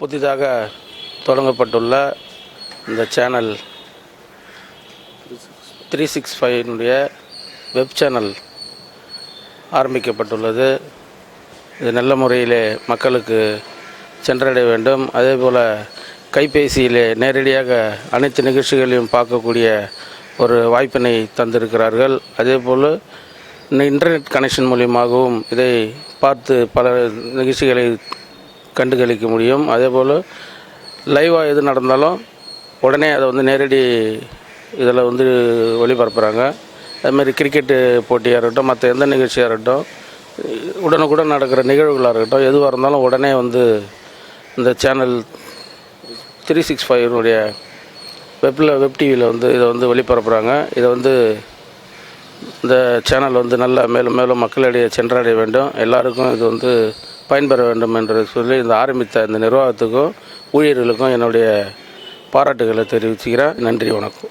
புதிதாக தொடங்கப்பட்டுள்ள இந்த சேனல் த்ரீ சிக்ஸ் ஃபைவ்னுடைய வெப் சேனல் ஆரம்பிக்கப்பட்டுள்ளது. இது நல்ல முறையிலே மக்களுக்கு சென்றடைய வேண்டும். அதே போல் கைபேசியிலே நேரடியாக அனைத்து நிகழ்ச்சிகளையும் பார்க்கக்கூடிய ஒரு வாய்ப்பினை தந்திருக்கிறார்கள். அதே போல் இன்டர்நெட் கனெக்ஷன் மூலியமாகவும் இதை பார்த்து பல நிகழ்ச்சிகளை கண்டுகளிக்க முடியும். அதே போல் லைவாக எது நடந்தாலும் உடனே அதை வந்து நேரடி இதில் வந்து ஒளிபரப்புகிறாங்க அதுமாதிரி கிரிக்கெட்டு போட்டியாக இருக்கட்டும் மற்ற எந்த நிகழ்ச்சியாக இருக்கட்டும் உடனுக்குடன் நடக்கிற நிகழ்வுகளாக இருக்கட்டும் எதுவாக இருந்தாலும் உடனே வந்து இந்த சேனல் த்ரீ சிக்ஸ் ஃபைவ்னுடைய வெப்பில் வெப் டிவியில் வந்து இதை வந்து ஒளிபரப்புகிறாங்க இதை வந்து இந்த சேனல் வந்து நல்லா மேலும் மேலும் மக்களிடையே சென்றடைய வேண்டும். எல்லாருக்கும் இது வந்து பயன்பெற வேண்டும் என்று சொல்லி இந்த ஆரம்பித்த இந்த நிர்வாகத்துக்கும் ஊழியர்களுக்கும் என்னுடைய பாராட்டுகளை தெரிவிச்சுக்கிறேன். நன்றி வணக்கம்.